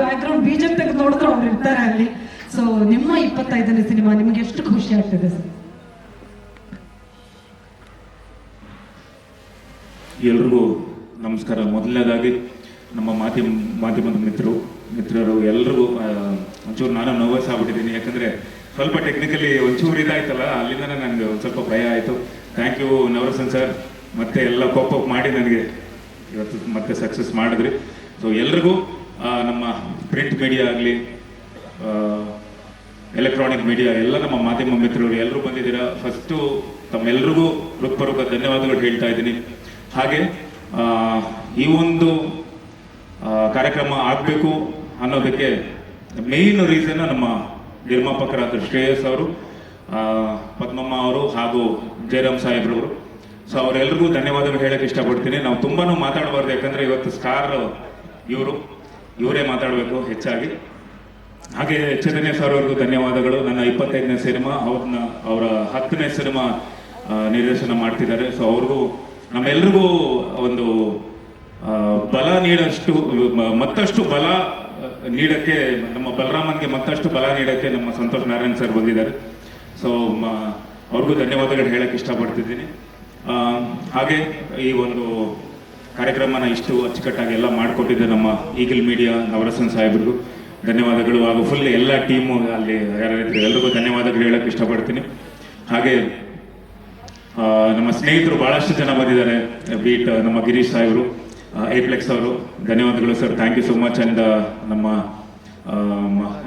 Back ground ಬೀಜಕ್ ತೆಗೆದು ನೋಡಿದ್ರೆ ಅವ್ರು ಇರ್ತಾರೆ ಅಲ್ಲಿ. ಸೊ ನಿಮ್ಮ ಇಪ್ಪತ್ತೈದನೇ ಸಿನಿಮಾ ನಿಮ್ಗೆ ಎಷ್ಟು ಖುಷಿ ಆಗ್ತದೆ ಸರ್? ಎಲ್ರಿಗೂ ನಮಸ್ಕಾರ. ಮೊದಲನೇದಾಗಿ ನಮ್ಮ ಮಾಧ್ಯಮ, ಮಾಧ್ಯಮದ ಮಿತ್ರರು ಮಿತ್ರರು ಎಲ್ರಿಗೂ ಒಂಚೂರು ನಾನು ನರ್ವಸ್ ಆಗ್ಬಿಟ್ಟಿದ್ದೀನಿ. ಯಾಕಂದ್ರೆ ಸ್ವಲ್ಪ ಟೆಕ್ನಿಕಲಿ ಒಂಚೂರು ಇದಾಯ್ತಲ್ಲ ಅಲ್ಲಿಂದ ನನಗೆ ಒಂದು ಸ್ವಲ್ಪ ಭಯ ಆಯಿತು. ಥ್ಯಾಂಕ್ ಯು ನವರಸನ್ ಸರ್ ಮತ್ತೆ ಎಲ್ಲ ಕೋಪ್ ಮಾಡಿ ನನಗೆ. ಇವತ್ತು ಮತ್ತೆ ಸಕ್ಸಸ್ ಮಾಡಿದ್ರಿ. ಸೊ ಎಲ್ರಿಗೂ ನಮ್ಮ ಪ್ರಿಂಟ್ ಮೀಡಿಯಾ ಆಗಲಿ ಎಲೆಕ್ಟ್ರಾನಿಕ್ ಮೀಡಿಯಾ ಎಲ್ಲ ನಮ್ಮ ಮಾಧ್ಯಮ ಮಿತ್ರರು ಎಲ್ಲರೂ ಬಂದಿದ್ದೀರಾ? ಫಸ್ಟು ತಮ್ಮೆಲ್ಲರಿಗೂ ಹೃತ್ಪೂರ್ವಕ ಧನ್ಯವಾದಗಳು ಹೇಳ್ತಾ ಇದ್ದೀನಿ. ಹಾಗೆ ಈ ಒಂದು ಕಾರ್ಯಕ್ರಮ ಆಗಬೇಕು ಅನ್ನೋದಕ್ಕೆ ಮೇನ್ ರೀಸನ್ ನಮ್ಮ ನಿರ್ಮಾಪಕರಾದ ಶ್ರೇಯಸ್ ಅವರು ಪದ್ಮಮ್ಮ ಅವರು ಹಾಗೂ ಜಯರಾಮ್ ಸಾಹೇಬ್ರವರು ಸೊ ಅವರೆಲ್ಲರಿಗೂ ಧನ್ಯವಾದಗಳು ಹೇಳಕ್ಕೆ ಇಷ್ಟಪಡ್ತೀನಿ. ನಾವು ತುಂಬಾ ಮಾತಾಡಬಾರ್ದು, ಯಾಕಂದ್ರೆ ಇವತ್ತು ಸ್ಟಾರ್ ಇವರು. ಇವರೇ ಮಾತಾಡಬೇಕು ಹೆಚ್ಚಾಗಿ. ಹಾಗೆ ಚೈತನ್ಯ ಸರ್ ಅವ್ರಿಗೂ ಧನ್ಯವಾದಗಳು. ನನ್ನ ಇಪ್ಪತ್ತೈದನೇ ಸಿನಿಮಾ, ಅವ್ರನ್ನ, ಅವರ ಹತ್ತನೇ ಸಿನಿಮಾ ನಿರ್ದೇಶನ ಮಾಡ್ತಿದ್ದಾರೆ. ಸೊ ಅವ್ರಿಗೂ, ನಮ್ಮೆಲ್ರಿಗೂ ಒಂದು ಬಲ ನೀಡಷ್ಟು ಮತ್ತಷ್ಟು ಬಲ ನೀಡಕ್ಕೆ, ನಮ್ಮ ಬಲರಾಮನ್ಗೆ ಮತ್ತಷ್ಟು ಬಲ ನೀಡಕ್ಕೆ ನಮ್ಮ ಸಂತೋಷ್ ನಾರಾಯಣ್ ಸರ್ ಬಂದಿದ್ದಾರೆ. ಸೊ ಅವ್ರಿಗೂ ಧನ್ಯವಾದಗಳು ಹೇಳಕ್ಕೆ ಇಷ್ಟಪಡ್ತಿದ್ದೀನಿ. ಹಾಗೆ ಈ ಒಂದು ಕಾರ್ಯಕ್ರಮನ ಇಷ್ಟು ಅಚ್ಚುಕಟ್ಟಾಗಿ ಎಲ್ಲ ಮಾಡಿಕೊಟ್ಟಿದ್ದೆ ನಮ್ಮ ಈಗಲ್ ಮೀಡಿಯಾ ನವರಸನ್ ಸಾಹೇಬ್ರಿಗೂ ಧನ್ಯವಾದಗಳು ಹಾಗೂ ಫುಲ್ ಎಲ್ಲ ಟೀಮು ಅಲ್ಲಿ ಯಾರಿದ್ರು ಎಲ್ರಿಗೂ ಧನ್ಯವಾದಗಳು ಹೇಳಕ್ಕೆ ಇಷ್ಟಪಡ್ತೀನಿ. ಹಾಗೆ ನಮ್ಮ ಸ್ನೇಹಿತರು ಬಹಳಷ್ಟು ಜನ ಬಂದಿದ್ದಾರೆ, ಬೀಟ್, ನಮ್ಮ ಗಿರೀಶ್ ಸಾಹೇಬರು ಏಪ್ಲೆಕ್ಸ್ ಅವರು. ಧನ್ಯವಾದಗಳು sir thank you so much and ನಮ್ಮ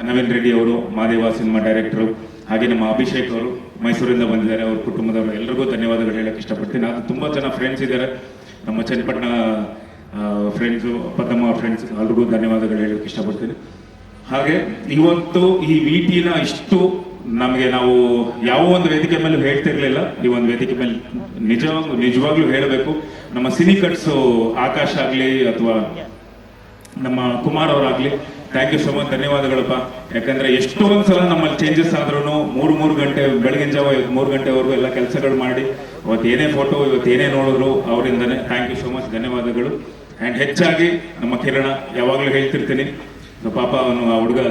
ನವೀನ್ ರೆಡ್ಡಿ ಅವರು, ಮಾದೇವ ಸಿನಿಮಾ ಡೈರೆಕ್ಟರು ಹಾಗೆ ನಮ್ಮ ಅಭಿಷೇಕ್ ಅವರು ಮೈಸೂರಿಂದ ಬಂದಿದ್ದಾರೆ. ಅವ್ರ ಕುಟುಂಬದವರು ಎಲ್ರಿಗೂ ಧನ್ಯವಾದಗಳು ಹೇಳಕ್ಕೆ ಇಷ್ಟಪಡ್ತೀನಿ. ಅದು ತುಂಬ ಜನ ಫ್ರೆಂಡ್ಸ್ ಇದ್ದಾರೆ. ನಮ್ಮ ಚನ್ನಪಟ್ಟಣ ಫ್ರೆಂಡ್ಸು ಪದ್ಮಮ್ಮ ಫ್ರೆಂಡ್ಸ್ ಎಲ್ರಿಗೂ ಧನ್ಯವಾದಗಳು ಹೇಳೋಕ್ಕೆ ಇಷ್ಟಪಡ್ತೀನಿ. ಹಾಗೆ ಇವತ್ತು ಈ ವಿಟಿನ ಇಷ್ಟು ನಮಗೆ ನಾವು ಯಾವ ಒಂದು ವೇದಿಕೆ ಮೇಲೆ ಹೇಳ್ತಿರ್ಲಿಲ್ಲ ಈ ಒಂದು ವೇದಿಕೆ ಮೇಲೆ ನಿಜ ನಿಜವಾಗ್ಲೂ ಹೇಳಬೇಕು. ನಮ್ಮ ಸಿನಿಕಟ್ಸು ಆಕಾಶ್ ಆಗಲಿ ಅಥವಾ ನಮ್ಮ ಕುಮಾರ್ ಅವರಾಗ್ಲಿ ಥ್ಯಾಂಕ್ ಯು ಸೊ ಮಚ್ ಧನ್ಯವಾದಗಳಪ್ಪ. ಯಾಕಂದ್ರೆ ಎಷ್ಟೊಂದು ಸಲ ನಮ್ಮಲ್ಲಿ ಚೇಂಜಸ್ ಆದ್ರೂ ಮೂರು ಮೂರು ಗಂಟೆ ಬೆಳಗಿನ ಜಾವ ಇವತ್ತು ಮೂರು ಗಂಟೆವರೆಗೂ ಎಲ್ಲ ಕೆಲಸಗಳು ಮಾಡಿ. ಅವತ್ತು ಏನೇ ಫೋಟೋ ಇವತ್ತು ಏನೇ ನೋಡಿದ್ರು ಅವರಿಂದನೇ ಥ್ಯಾಂಕ್ ಯು ಸೊ ಮಚ್ ಧನ್ಯವಾದಗಳು. ಆ್ಯಂಡ್ ಹೆಚ್ಚಾಗಿ ನಮ್ಮ ಕಿರಣ ಯಾವಾಗಲೂ ಹೇಳ್ತಿರ್ತೀನಿ. ಪಾಪ ಅವನು, ಆ ಹುಡುಗ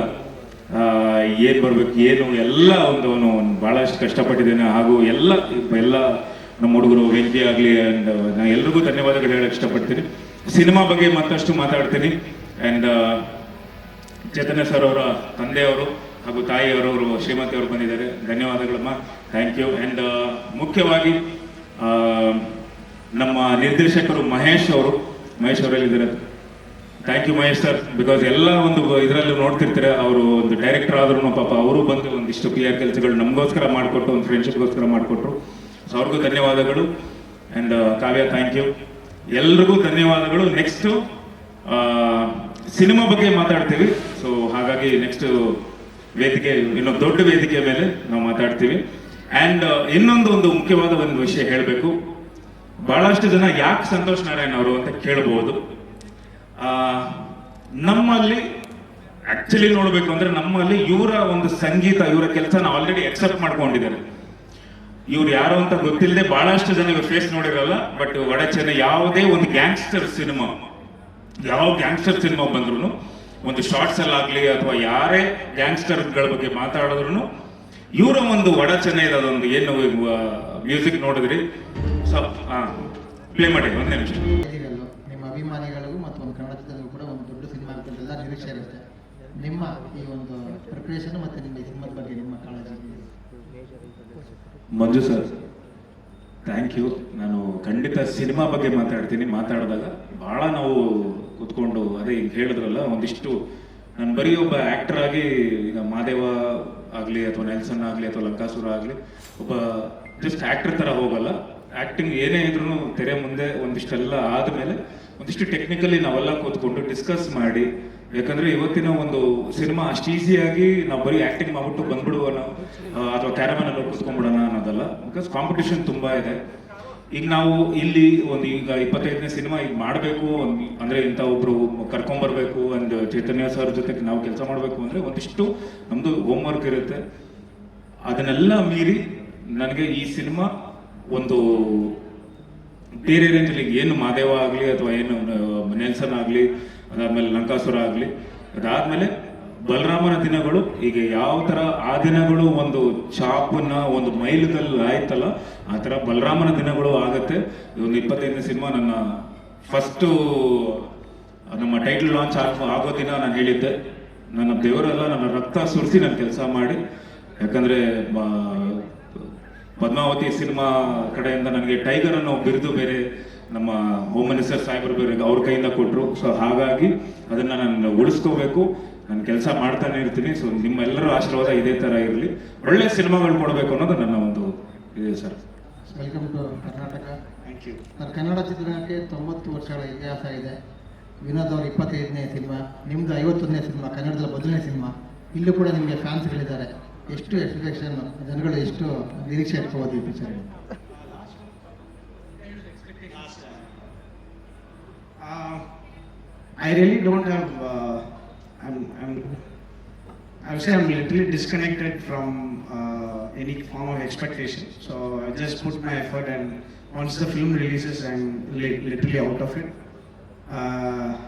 ಏನು ಬರಬೇಕು, ಏನು, ಎಲ್ಲ ಒಂದು ಅವನು ಭಾಳಷ್ಟು ಕಷ್ಟಪಟ್ಟಿದ್ದೇನೆ. ಹಾಗೂ ಎಲ್ಲ ಎಲ್ಲ ನಮ್ಮ ಹುಡುಗರು, ವೆಂಕಿ ಆಗಲಿ ಆ್ಯಂಡ್ ನಾನು ಎಲ್ರಿಗೂ ಧನ್ಯವಾದಗಳು ಹೇಳಕ್ಕೆ ಇಷ್ಟಪಡ್ತೀನಿ. ಸಿನಿಮಾ ಬಗ್ಗೆ ಮತ್ತಷ್ಟು ಮಾತಾಡ್ತೀನಿ. ಆ್ಯಂಡ್ ಚೇತನ ಸರ್ ಅವರ ತಂದೆಯವರು ಹಾಗೂ ಶ್ರೀಮತಿ ಅವರು ಬಂದಿದ್ದಾರೆ. ಧನ್ಯವಾದಗಳಮ್ಮ. ಥ್ಯಾಂಕ್ ಯು ಆ್ಯಂಡ್ ಮುಖ್ಯವಾಗಿ ನಮ್ಮ ನಿರ್ದೇಶಕರು ಮಹೇಶ್ ಅವರು, Mahesh ಅವರಲ್ಲಿದ್ದಾರೆ thank you Mahesh sir because ಎಲ್ಲ ಒಂದು ಇದರಲ್ಲಿ ನೋಡ್ತಿರ್ತಾರೆ, ಅವರು ಒಂದು ಡೈರೆಕ್ಟರ್ ಆದ್ರೂ ಪಾಪ ಅವರು ಬಂದು ಒಂದಿಷ್ಟು ಪಿ ಆರ್ ಕೆಲಸಗಳು ನಮಗೋಸ್ಕರ ಮಾಡಿಕೊಟ್ಟು, ಒಂದು ಫ್ರೆಂಡ್ಶಿಪ್ಗೋಸ್ಕರ ಮಾಡಿಕೊಟ್ರು. ಸೊ ಅವ್ರಿಗೂ ಧನ್ಯವಾದಗಳು. ಆ್ಯಂಡ್ ಕಾವ್ಯ ಥ್ಯಾಂಕ್ ಯು ಎಲ್ರಿಗೂ ಧನ್ಯವಾದಗಳು. ನೆಕ್ಸ್ಟ್ ಸಿನಿಮಾ ಬಗ್ಗೆ ಮಾತಾಡ್ತೀವಿ. ಸೊ ಹಾಗಾಗಿ ನೆಕ್ಸ್ಟ್ ವೇದಿಕೆ, ಇನ್ನೊಂದು ದೊಡ್ಡ ವೇದಿಕೆ ಮೇಲೆ ನಾವು ಮಾತಾಡ್ತೀವಿ. ಆ್ಯಂಡ್ ಇನ್ನೊಂದು ಒಂದು ಮುಖ್ಯವಾದ ಒಂದು ವಿಷಯ ಹೇಳಬೇಕು. ಬಹಳಷ್ಟು ಜನ ಯಾಕೆ ಸಂತೋಷ್ ನಾರಾಯಣ್ ಅವರು ಅಂತ ಕೇಳಬಹುದು ನಮ್ಮಲ್ಲಿ ಆಕ್ಚುಲಿ ನೋಡಬೇಕು ಅಂದ್ರೆ ನಮ್ಮಲ್ಲಿ ಇವರ ಒಂದು ಸಂಗೀತ, ಇವರ ಕೆಲಸ ನಾವು ಆಲ್ರೆಡಿ ಅಕ್ಸೆಪ್ಟ್ ಮಾಡ್ಕೊಂಡಿದ್ದಾರೆ. ಇವ್ರು ಯಾರು ಅಂತ ಗೊತ್ತಿಲ್ಲದೆ ಬಹಳಷ್ಟು ಜನ ಇವ್ರ ಫೇಸ್ ನೋಡಿರಲ್ಲ ಬಟ್ ಒಡಚೆನ್ನ ಯಾವುದೇ ಒಂದು ಗ್ಯಾಂಗ್ಸ್ಟರ್ ಸಿನಿಮಾ ಯಾವ ಗ್ಯಾಂಗ್ಸ್ಟರ್ ಸಿನಿಮಾ ಬಂದ್ರು ಒಂದು ಶಾರ್ಟ್ಸ್ ಅಲ್ಲಾಗ್ಲಿ ಅಥವಾ ಯಾರೇ ಗ್ಯಾಂಗ್ಸ್ಟರ್ಗಳ ಬಗ್ಗೆ ಮಾತಾಡಿದ್ರು ಇವರ ಒಂದು ಒಡಚನೆ ಇದೆ ಅದೊಂದು ಏನು ಮ್ಯೂಸಿಕ್ ನೋಡಿದ್ರಿ? ಸೊ ಪ್ಲೇ ಮಾಡಿ ಒಂದೇ ನಿಮಿಷ. ನಿಮ್ಮ ಅಭಿಮಾನಿಗಳಿಗೂ ಮತ್ತು ಒಂದು ಕನ್ನಡ ಚಿತ್ರದಲ್ಲೂ ಕೂಡ ಒಂದು ದೊಡ್ಡ ಸಿನಿಮಾ ಆಗುತ್ತೆ ಎಲ್ಲ ನಿರೀಕ್ಷೆ ಇರುತ್ತೆ. ನಿಮ್ಮ ಈ ಒಂದು ಪ್ರಿಪ್ರೇಷನ್ ಮತ್ತು ನಿಮ್ಮ ಈ ಸಿನಿಮಾದ ಬಗ್ಗೆ ನಿಮ್ಮ ಕಾಳಜಿ ಮಂಜು ಸರ್ ಥ್ಯಾಂಕ್ ಯು ನಾನು ಖಂಡಿತ ಸಿನಿಮಾ ಬಗ್ಗೆ ಮಾತಾಡ್ತೀನಿ. ಮಾತಾಡಿದಾಗ ಬಹಳ ನಾವು ಕುತ್ಕೊಂಡು, ಅದೇ ಈಗ ಹೇಳಿದ್ರಲ್ಲ, ಒಂದಿಷ್ಟು ನಾನು ಬರೀ ಒಬ್ಬ ಆಕ್ಟರ್ ಆಗಿ ಈಗ ಮಾದೇವ ಆಗಲಿ ಅಥವಾ ನೆಲ್ಸನ್ ಆಗಲಿ ಅಥವಾ ಲಂಕಾಸುರ ಆಗಲಿ, ಒಬ್ಬ ಜಸ್ಟ್ ಆಕ್ಟರ್ ಥರ ಹೋಗಲ್ಲ. ಆ್ಯಕ್ಟಿಂಗ್ ಏನೇ ಇದ್ರೂ ತೆರೆ ಮುಂದೆ ಒಂದಿಷ್ಟೆಲ್ಲ ಆದಮೇಲೆ ಒಂದಿಷ್ಟು ಟೆಕ್ನಿಕಲಿ ನಾವೆಲ್ಲ ಕೂತ್ಕೊಂಡು ಡಿಸ್ಕಸ್ ಮಾಡಿ, ಯಾಕಂದ್ರೆ ಇವತ್ತಿನ ಒಂದು ಸಿನಿಮಾ ಅಷ್ಟು ಈಸಿಯಾಗಿ ನಾವು ಬರೀ ಆ್ಯಕ್ಟಿಂಗ್ ಮಾಡ್ಬಿಟ್ಟು ಬಂದ್ಬಿಡುವ ಅಥವಾ ಕ್ಯಾರಮನಲ್ಲಿ ಕೂತ್ಕೊಂಡ್ಬಿಡೋಣ ಅನ್ನೋದಲ್ಲ. ಬಿಕಾಸ್ ಕಾಂಪಿಟೇಷನ್ ತುಂಬ ಇದೆ. ಈಗ ನಾವು ಇಲ್ಲಿ ಒಂದು ಈಗ ಇಪ್ಪತ್ತೈದನೇ ಸಿನಿಮಾ ಈಗ ಮಾಡಬೇಕು ಅಂದ್ರೆ ಇಂಥ ಒಬ್ರು ಕರ್ಕೊಂಬರ್ಬೇಕು ಅಂಡ್ ಚೈತನ್ಯ ಸರ್ ಜೊತೆಗೆ ನಾವು ಕೆಲಸ ಮಾಡಬೇಕು ಅಂದ್ರೆ ಒಂದಿಷ್ಟು ನಮ್ದು ಹೋಮ್ವರ್ಕ್ ಇರುತ್ತೆ. ಅದನ್ನೆಲ್ಲ ಮೀರಿ ನನಗೆ ಈ ಸಿನಿಮಾ ಒಂದು ಬೇರೆ ರೇಂಜಲ್ಲಿ ಏನು ಮಾದೇವ ಆಗಲಿ ಅಥವಾ ಏನು ನೆಲ್ಸನ್ ಆಗಲಿ, ಅದಾದ್ಮೇಲೆ ಲಂಕಾಸುರ ಆಗಲಿ, ಅದಾದ್ಮೇಲೆ ಬಲರಾಮನ ದಿನಗಳು, ಈಗ ಯಾವ ತರ ಆ ದಿನಗಳು ಒಂದು ಚಾಪನ್ನ ಒಂದು ಮೈಲದಲ್ಲಿ ಆಯ್ತಲ್ಲ, ಆ ತರ ಬಲರಾಮನ ದಿನಗಳು ಆಗತ್ತೆ. ಒಂದು ಇಪ್ಪತ್ತೈದನೇ ಸಿನಿಮಾ ನನ್ನ ಫಸ್ಟು ನಮ್ಮ ಟೈಟಲ್ ಲಾಂಚ್ ಆಗೋ ದಿನ ನಾನು ಹೇಳಿದ್ದೆ. ನನ್ನ ದೇವರೆಲ್ಲ, ನನ್ನ ರಕ್ತ ಸುರಿಸಿ ನಾನು ಕೆಲಸ ಮಾಡಿ. ಯಾಕಂದ್ರೆ ಪದ್ಮಾವತಿ ಸಿನಿಮಾ ಕಡೆಯಿಂದ ನನಗೆ ಟೈಗರ್ ಅನ್ನೋ ಬಿರುದು ಬೇರೆ ನಮ್ಮ ಹೋಮ್ ಮಿನಿಸ್ಟರ್ ಸಾಹೇಬರು ಬೇರೆ ಅವ್ರ ಕೈಯಿಂದ ಕೊಟ್ಟರು ಸೊ ಹಾಗಾಗಿ ಅದನ್ನ ನಾನು ಉಳಿಸ್ಕೋಬೇಕು. ನಾನು ಕೆಲಸ ಮಾಡ್ತಾನೆ ಇರ್ತೀನಿ. ಸೊ ನಿಮ್ಮೆಲ್ಲರ ಆಶೀರ್ವಾದ ಇದೇ ತರ ಇರಲಿ. ಒಳ್ಳೆ ಸಿನಿಮಾಗಳು ಕೊಡಬೇಕು ಅನ್ನೋದು ನನ್ನ ಒಂದು ಇದೆ sir. Welcome to Karnataka thank you sir Kannada ಚಿತ್ರರಂಗಕ್ಕೆ ತೊಂಬತ್ತು ವರ್ಷಗಳ ಇತಿಹಾಸ ಇದೆ. ವಿನೋದ್ ಅವ್ರ ಇಪ್ಪತ್ತೈದನೇ ಸಿನಿಮಾ ನಿಮ್ದು ಐವತ್ತೊಂದನೇ ಸಿನಿಮಾ ಕನ್ನಡದಲ್ಲಿ ಮೊದಲನೇ ಸಿನಿಮಾ. ಇಲ್ಲೂ ಕೂಡ ನಿಮಗೆ ಫ್ಯಾನ್ಸ್ಗಳಿದ್ದಾರೆ ಎಷ್ಟು ಎಕ್ಸ್ಪೆಕ್ಷನ್ ಜನಗಳು ಎಷ್ಟು ನಿರೀಕ್ಷೆ ಇಟ್ಕೋಬೋದು ಈ picture I really don't have. Uh, I'm, I'm. I would say I'm literally disconnected from uh, any form of expectation. So I just put my effort, and once the film releases, I'm li- literally out of it. Uh,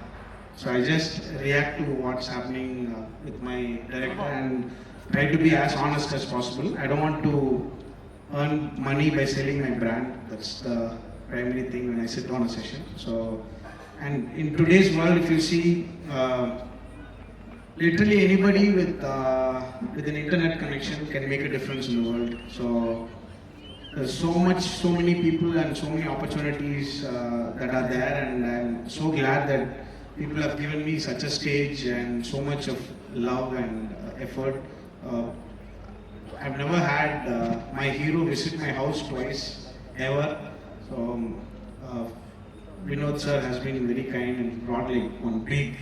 so I just react to what's happening uh, with my director and try to be as honest as possible. I don't want to earn money by selling my brand. That's the primary thing when I sit on a session. So, and in today's world, if you see, uh, literally anybody with uh, with an internet connection can make a difference in the world. So. There's so much, so many people and so many opportunities uh, that are there, and I'm so glad that people have given me such a stage and so much of love and uh, effort. Uh, I've never had uh, my hero visit my house twice, ever. So, um, uh, Vinod sir has been very kind and brought like one big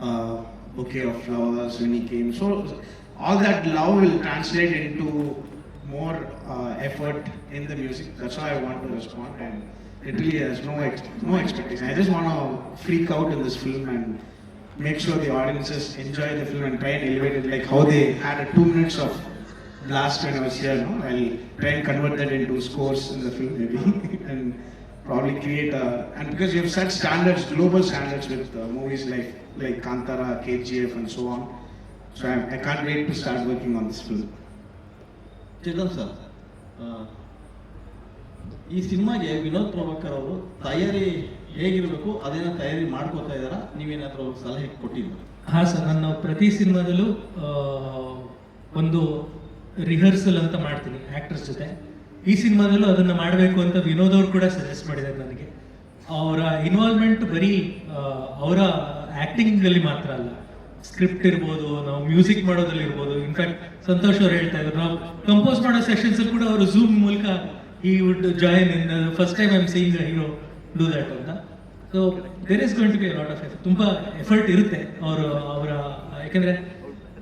uh, bouquet of flowers when he came. So, all that love will translate into more uh, effort in the music. That's how I want to respond. And literally, there's no ex- no expectation. I just want to freak out in this film and make sure the audiences enjoy the film and try and elevate it like how they had a two minutes of blast when I was here. No, I'll try and convert that into scores in the film maybe and probably create a and because you have set standards, global standards with uh, movies like like Kantara, KGF, and so on. So I, I can't wait to start working on this film. Chetan sir ಈ ಸಿನಿಮಾಗೆ ವಿನೋದ್ ಪ್ರಭಾಕರ್ ಅವರು ತಯಾರಿ ಹೇಗಿರಬೇಕು ಅದನ್ನ ತಯಾರಿ ಮಾಡ್ಕೋತಾ ಇದ್ದಾರಾ ನೀವೇನಾದರೂ ಸಲಹೆ ಕೊಟ್ಟಿದ್ದೀರಾ ಹಾ ಸರ್ ನನ್ನ ಪ್ರತಿ ಸಿನಿಮಾದಲ್ಲೂ a ಒಂದು ರಿಹರ್ಸಲ್ ಅಂತ ಮಾಡ್ತೀನಿ ಆ್ಯಕ್ಟರ್ಸ್ ಜೊತೆ ಈ ಸಿನಿಮಾದಲ್ಲೂ ಅದನ್ನ ಮಾಡಬೇಕು ಅಂತ ವಿನೋದ್ ಅವರು ಕೂಡ ಸಜೆಸ್ಟ್ ಮಾಡಿದ್ದಾರೆ ನನಗೆ. ಅವರ ಇನ್ವಾಲ್ವ್ಮೆಂಟ್ ಬರೀ ಅವರ ಆಕ್ಟಿಂಗ್ ಅಲ್ಲಿ ಮಾತ್ರ ಅಲ್ಲ. ಸ್ಕ್ರಿಪ್ಟ್ ಇರ್ಬೋದು, ನಾವು ಮ್ಯೂಸಿಕ್ ಮಾಡೋದ್ರಲ್ಲಿ ಇರ್ಬೋದು ಇನ್ಫ್ಯಾಕ್ಟ್ ಸಂತೋಷ್ ಅವ್ರು ಹೇಳ್ತಾ ಇದ್ರು. ನಾವು ಕಂಪೋಸ್ ಮಾಡೋ ಸೆಷನ್ಸ್ ಕೂಡ ಅವರು ಝೂಮ್ ಮೂಲಕ ಈ would join in first time I am seeing hero do that ಅಂತ. So there is going to be lot of effort ತುಂಬಾ ಎಫರ್ಟ್ ಇರುತ್ತೆ ಅವರು, ಅವರ, ಯಾಕಂದ್ರೆ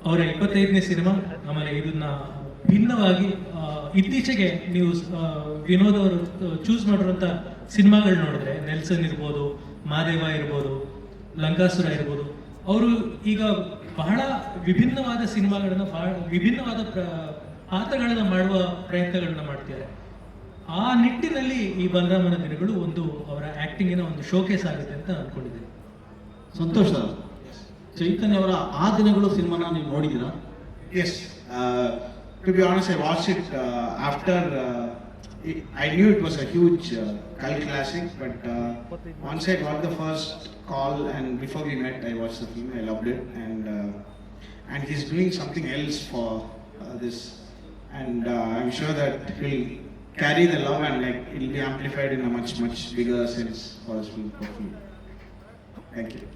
ಅವರ ಇಪ್ಪತ್ತೈದನೇ ಸಿನಿಮಾ, ಆಮೇಲೆ ಇದನ್ನ ಭಿನ್ನವಾಗಿ ಇತ್ತೀಚೆಗೆ ನೀವು ವಿನೋದ್ ಅವರು ಚೂಸ್ ಮಾಡಿರುವಂತ ಸಿನಿಮಾಗಳು ನೋಡಿದ್ರೆ ನೆಲ್ಸನ್ ಇರ್ಬೋದು ಮಾದೇವ ಇರ್ಬೋದು ಲಂಕಾಸುರ ಇರ್ಬೋದು ಅವರು ಈಗ ಬಹಳ ವಿಭಿನ್ನವಾದ ಸಿನಿಮಾಗಳನ್ನು ಬಹಳ ವಿಭಿನ್ನವಾದ ಪ್ರ- ಪಾತ್ರಗಳನ್ನ ಮಾಡುವ ಪ್ರಯತ್ನಗಳನ್ನ ಮಾಡ್ತಿದ್ದಾರೆ. ಆ ನಿಟ್ಟಿನಲ್ಲಿ ಈ ಬಲರಾಮನ ದಿನಗಳು ಒಂದು ಅವರ ಆಕ್ಟಿಂಗಿನ ಒಂದು ಶೋಕೇಸ್ ಆಗುತ್ತೆ ಅಂತ ಅನ್ಕೊಂಡಿದ್ದೀನಿ. ಸಂತೋಷ. ಚೈತನ್ಯ ಅವರ ಆ ದಿನಗಳು ಸಿನಿಮಾನ ನೀವು ನೋಡಿದ್ದೀರಾ? Yes. To be honest, I watched it uh, after. Uh, it, I knew it was a huge uh, cult classic, but uh, once I got the first call and before we met, I watched the film. I loved it, and uh, and he's doing something else for uh, this, and uh, I'm sure that he'll carry the love and like it'll be amplified in a much much bigger sense for his film. Thank you.